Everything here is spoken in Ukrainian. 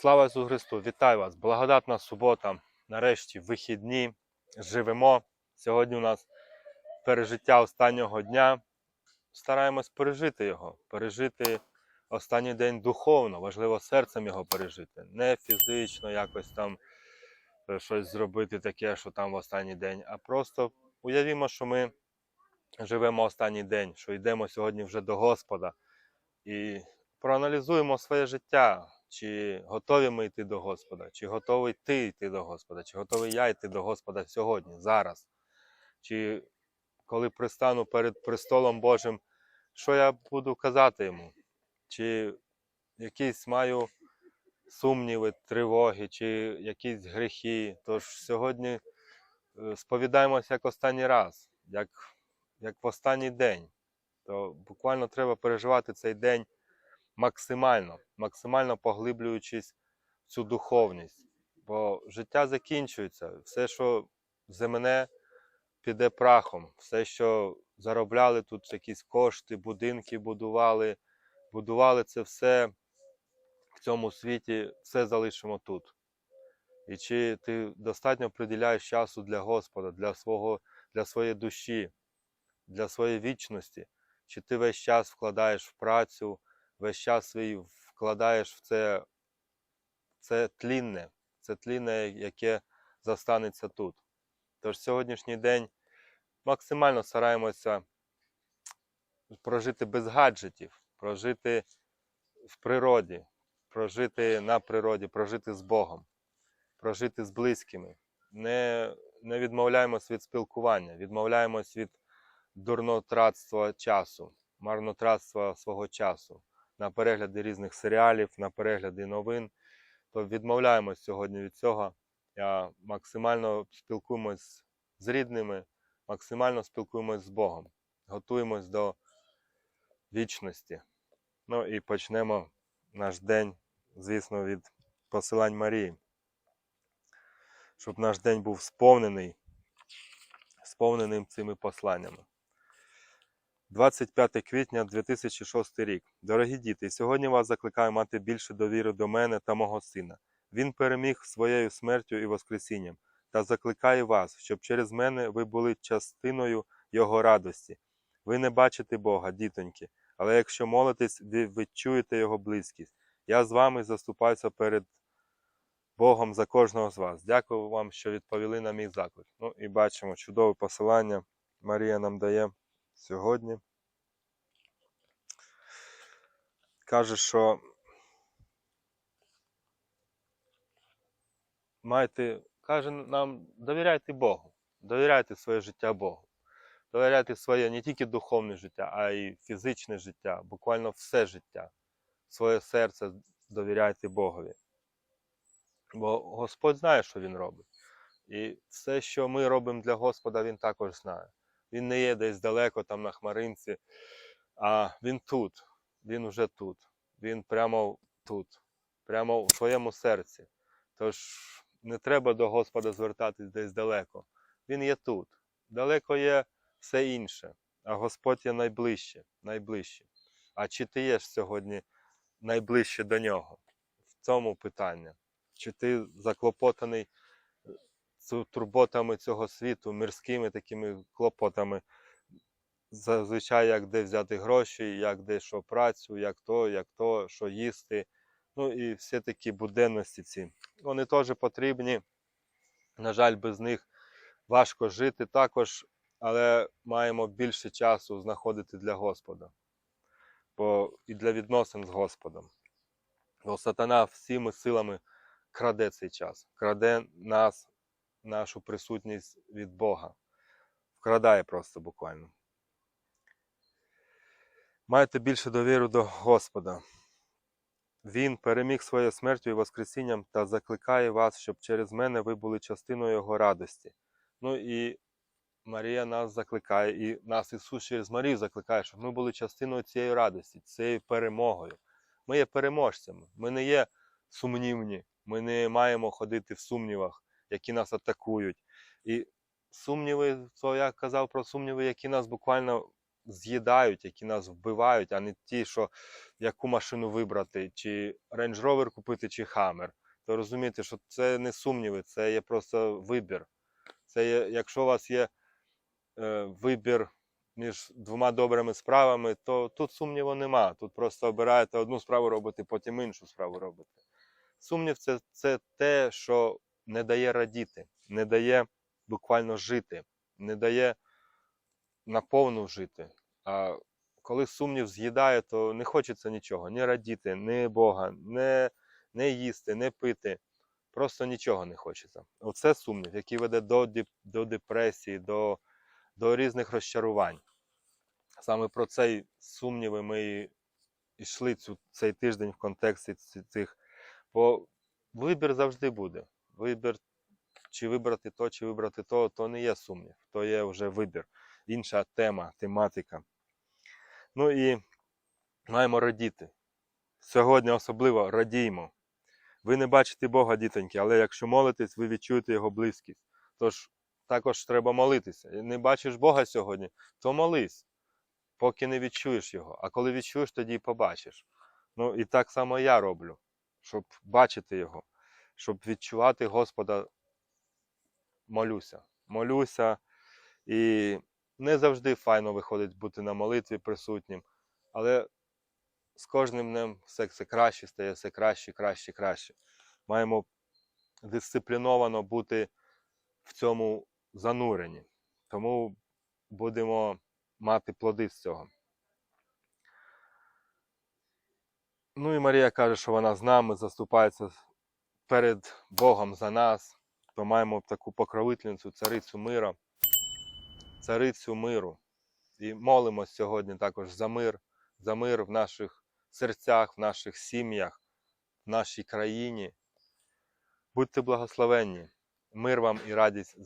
Слава Ісусу Христу! Вітаю вас! Благодатна субота. Нарешті вихідні. Живемо. Сьогодні у нас пережиття останнього дня. Стараємось пережити його, пережити останній день духовно, важливо серцем його пережити. Не фізично якось там е, щось зробити таке, що там в останній день, а просто уявімо, що ми живемо останній день, що йдемо сьогодні вже до Господа і проаналізуємо своє життя. Чи готові ми йти до Господа, чи готовий ти йти до Господа, чи готовий я йти до Господа сьогодні, зараз? Чи коли пристану перед престолом Божим, що я буду казати йому? Чи якісь маю сумніви, тривоги, чи якісь гріхи? Тож сьогодні е, сповідаємося як останній раз, як, як в останній день. То буквально треба переживати цей день максимально, максимально поглиблюючись в цю духовність. Бо життя закінчується. Все, що земне, піде прахом. Все, що заробляли тут якісь кошти, будинки будували, будували це все в цьому світі, все залишимо тут. І чи ти достатньо приділяєш часу для Господа, для, свого, для своєї душі, для своєї вічності, чи ти весь час вкладаєш в працю, весь час свій вкладаєш в це, це тлінне, це тлінне, яке застанеться тут. Тож сьогоднішній день максимально стараємося прожити без гаджетів, прожити в природі, прожити на природі, прожити з Богом, прожити з близькими. Не, не відмовляємось від спілкування, відмовляємось від дурнотратства часу, марнотратства свого часу на перегляди різних серіалів, на перегляди новин, то відмовляємось сьогодні від цього. Я максимально спілкуємось з рідними, максимально спілкуємось з Богом, готуємось до вічності. Ну і почнемо наш день, звісно, від посилань Марії, щоб наш день був сповнений, сповненим цими посланнями. 25 квітня 2006 рік. Дорогі діти, сьогодні вас закликаю мати більше довіри до мене та мого сина. Він переміг своєю смертю і Воскресінням та закликає вас, щоб через мене ви були частиною Його радості. Ви не бачите Бога, дітоньки, але якщо молитесь, ви відчуєте Його близькість. Я з вами заступаюся перед Богом за кожного з вас. Дякую вам, що відповіли на мій заклик. Ну і бачимо чудове посилання. Марія нам дає сьогодні. Каже, що маєте, каже нам, довіряйте Богу, довіряйте своє життя Богу. Довіряйте своє не тільки духовне життя, а й фізичне життя, буквально все життя. Своє серце довіряйте Богові. Бо Господь знає, що Він робить. І все, що ми робимо для Господа, Він також знає. Він не є десь далеко там на хмаринці, а він тут, він вже тут, він прямо тут, прямо в своєму серці. Тож не треба до Господа звертатись десь далеко. Він є тут. Далеко є все інше, а Господь є найближче, найближче. А чи ти є сьогодні найближче до нього? В цьому питання. Чи ти заклопотаний турботами цього світу, мирськими такими клопотами. Зазвичай, як де взяти гроші, як де що працю, як то, як то, що їсти. Ну і всі такі буденності ці. Вони теж потрібні. На жаль, без них важко жити також, але маємо більше часу знаходити для Господа. Бо і для відносин з Господом. Бо сатана всіми силами краде цей час, краде нас нашу присутність від Бога. Вкрадає просто буквально. Майте більше довіру до Господа. Він переміг своєю смертю і Воскресінням та закликає вас, щоб через мене ви були частиною Його радості. Ну і Марія нас закликає, і нас Ісус через Марію закликає, щоб ми були частиною цієї радості, цією перемогою. Ми є переможцями, ми не є сумнівні, ми не маємо ходити в сумнівах які нас атакують. І сумніви, то я казав про сумніви, які нас буквально з'їдають, які нас вбивають, а не ті, що яку машину вибрати, чи Range Rover купити, чи Hammer. То розумієте, що це не сумніви, це є просто вибір. Це є, якщо у вас є е, вибір між двома добрими справами, то тут сумніву нема. Тут просто обираєте одну справу робити, потім іншу справу робите. Сумнів це, це те, що не дає радіти, не дає буквально жити, не дає наповну жити. А коли сумнів з'їдає, то не хочеться нічого, ні радіти, ні Бога, не, не їсти, не пити. Просто нічого не хочеться. Оце сумнів, який веде до, до депресії, до, до різних розчарувань. Саме про цей сумніви ми йшли цю, цей тиждень в контексті цих. Бо вибір завжди буде. Вибір, чи вибрати то, чи вибрати то, то не є сумнів, то є вже вибір. Інша тема, тематика. Ну і маємо радіти. Сьогодні особливо радіймо. Ви не бачите Бога, дітоньки, але якщо молитесь, ви відчуєте Його близькість. Тож також треба молитися. Не бачиш Бога сьогодні, то молись, поки не відчуєш Його. А коли відчуєш, тоді і побачиш. Ну і так само я роблю, щоб бачити Його, щоб відчувати Господа, молюся. Молюся. І не завжди файно виходить бути на молитві присутнім, але з кожним днем все це краще стає, все краще, краще, краще. Маємо дисципліновано бути в цьому зануренні. Тому будемо мати плоди з цього. Ну і Марія каже, що вона з нами заступається перед Богом за нас. То маємо таку покровительницю, царицю мира, царицю миру. І молимось сьогодні також за мир, за мир в наших серцях, в наших сім'ях, в нашій країні. Будьте благословенні, мир вам і радість